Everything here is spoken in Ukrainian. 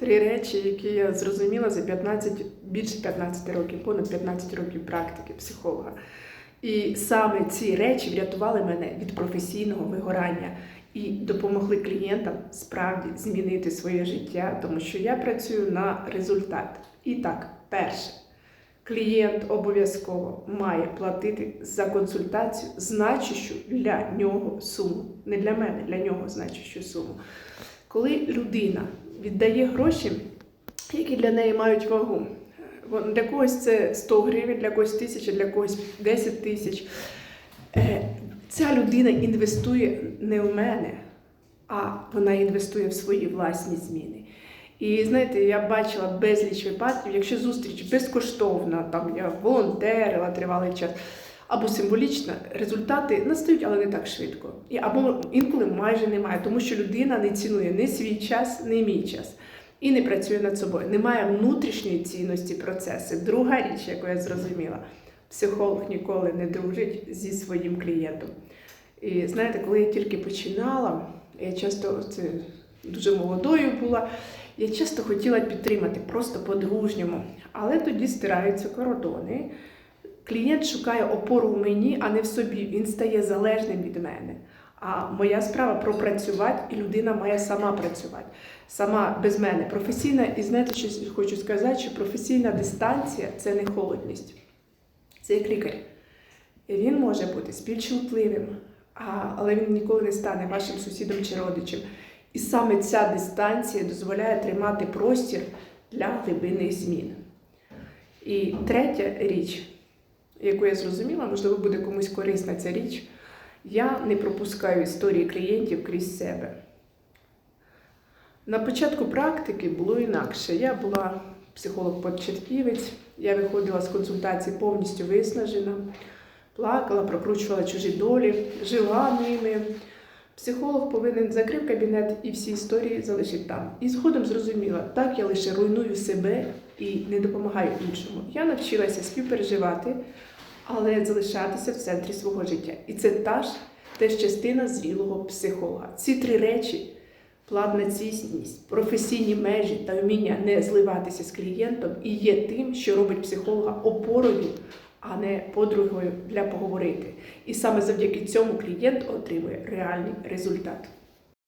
Три речі, які я зрозуміла за 15, більше 15 років, понад 15 років практики психолога. І саме ці речі врятували мене від професійного вигорання і допомогли клієнтам справді змінити своє життя, тому що я працюю на результат. І так, перше, клієнт обов'язково має платити за консультацію значущу для нього суму. Не для мене, для нього значущу суму. Коли людина віддає гроші, які для неї мають вагу. Для когось це 100 гривень, для когось 1000, для когось 10 тисяч. Е, Ця людина інвестує не в мене, а вона інвестує в свої власні зміни. І знаєте, я бачила безліч випадків, якщо зустріч безкоштовна, там я волонтерила тривалий час, або символічна, результати настають, але не так швидко. І або інколи майже немає, тому що людина не цінує ні свій час, ні мій час. І не працює над собою. Немає внутрішньої цінності процесу. Друга річ, яку я зрозуміла, психолог ніколи не дружить зі своїм клієнтом. І знаєте, коли я тільки починала, я часто це дуже молодою була, я часто хотіла підтримати просто по-дружньому, але тоді стираються кордони. Клієнт шукає опору в мені, а не в собі. Він стає залежним від мене. А моя справа пропрацювати, і людина має сама працювати, сама без мене. Професійна, і знаєте, що хочу сказати, що професійна дистанція це не холодність, це як лікар. І він може бути співчутливим, але він ніколи не стане вашим сусідом чи родичем. І саме ця дистанція дозволяє тримати простір для глибинних змін. І третя річ, яку я зрозуміла, можливо, буде комусь корисна ця річ. Я не пропускаю історії клієнтів крізь себе. На початку практики було інакше. Я була психолог-початківець, я виходила з консультації повністю виснажена, плакала, прокручувала чужі долі, жила ними. Психолог повинен закрив кабінет і всі історії залишить там. І згодом зрозуміла, так я лише руйную себе і не допомагаю іншому. Я навчилася співпереживати, але залишатися в центрі свого життя. І це та ж теж частина зрілого психолога. Ці три речі плавна цісність, професійні межі та вміння не зливатися з клієнтом і є тим, що робить психолога опорою, а не подругою для поговорити. І саме завдяки цьому клієнт отримує реальний результат.